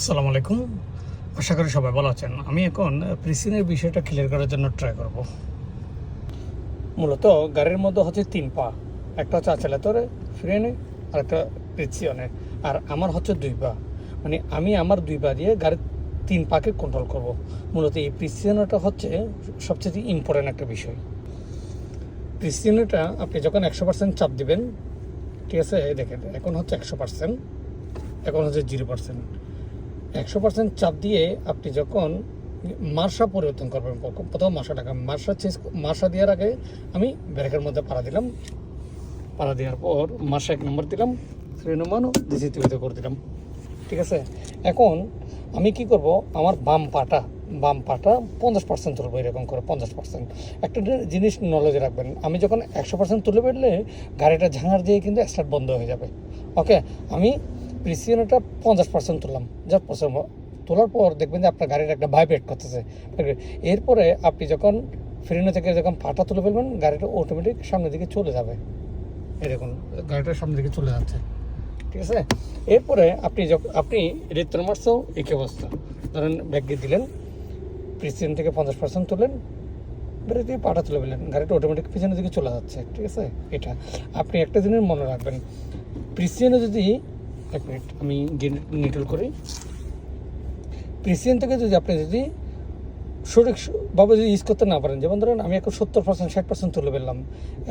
আসসালামু আলাইকুম। আশা করি সবাই ভালো আছেন। আমি এখন প্রিসিনের বিষয়টা ক্লিয়ার করার জন্য ট্রাই করব। মূলত গাড়ির মধ্যে হচ্ছে তিন পা। একটা হচ্ছে আচালাতরে ফ্রেনে আর একটা প্রিসিয়নে আর আমার হচ্ছে দুই পা। মানে আমি আমার দুই পা দিয়ে গাড়ির তিন পাকে কন্ট্রোল করব। মূলত এই প্রিসিয়নটা হচ্ছে সবচেয়ে ইম্পর্টেন্ট একটা বিষয়। প্রিসিয়নটা আপনি যখন একশো পার্সেন্ট চাপ দিবেন, ঠিক আছে? দেখেন, এখন হচ্ছে একশো পার্সেন্ট এখন হচ্ছে জিরো পার্সেন্ট একশো পার্সেন্ট চাপ দিয়ে আপনি যখন মার্শা পরিবর্তন করবেন, প্রথম মার্শাটাকে মার্শা চেঞ্জ মার্শা দেওয়ার আগে আমি ব্রেকের মধ্যে পাড়া দিলাম। পাড়া দেওয়ার পর মার্শা এক নম্বর দিলাম থ্রি নম্বর দ্বিতীয়তে করে দিলাম। ঠিক আছে? এখন আমি কি করব? আমার বাম পাটা বাম পাটা পঞ্চাশ পার্সেন্ট তুলবো, এরকম করে পঞ্চাশ পার্সেন্ট একটা জিনিস নলেজে রাখবেন, আমি যখন একশো পার্সেন্ট তুলে ফেললে গাড়িটা ঝাঙার দিয়ে কিন্তু স্টার্ট বন্ধ হয়ে যাবে। ওকে আমি প্রিসিয়নটা পঞ্চাশ পার্সেন্ট তুললাম। যা পছন্দ তোলার পর দেখবেন যে আপনার গাড়ির একটা ভাইব্রেট করতেছে। এরপরে আপনি যখন ফ্রেনে থেকে যখন পাটা তুলে ফেলবেন, গাড়িটা অটোমেটিক সামনের দিকে চলে যাবে। এরকম গাড়িটা সামনের দিকে চলে যাচ্ছে। ঠিক আছে? এরপরে আপনি যখন আপনি রিটার্ন মার্সও একই অবস্থা। ধরেন ব্যাগ দিলেন প্রিসিয়ন থেকে পঞ্চাশ পার্সেন্ট তুলেন বেরো দিয়ে পাটা তুলে ফেললেন, গাড়িটা অটোমেটিক পিছনের দিকে চলে যাচ্ছে। ঠিক আছে? এটা। আপনি একটা জিনিস মনে রাখবেন প্রিসিয়নে যদি এক মিনিট, আমি নিটল করি। প্রিসিয়ন থেকে যদি আপনি যদি সঠিকভাবে যদি ইউজ করতে না পারেন, যেমন ধরেন আমি এখন সত্তর পার্সেন্ট ষাট পার্সেন্ট তুলে ফেললাম।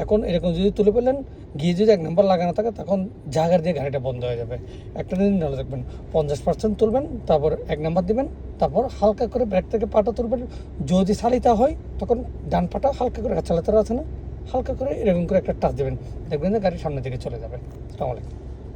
এখন এরকম যদি তুলে ফেলেন, গিয়ে যদি এক নাম্বার লাগানো থাকে, তখন জাগার দিয়ে গাড়িটা বন্ধ হয়ে যাবে। একটা দিন নাহলে দেখবেন, পঞ্চাশ পার্সেন্ট তুলবেন, তারপর এক নাম্বার দিবেন, তারপর হালকা করে ব্রেক থেকে পাটা তুলবেন। যদি চালিতা হয়, তখন ডান পাটা হালকা করে চালাতে আছে না, হালকা করে এরকম করে একটা টাচ দেবেন। দেখবেন যে গাড়ি সামনের দিকে চলে যাবে। আসসালামু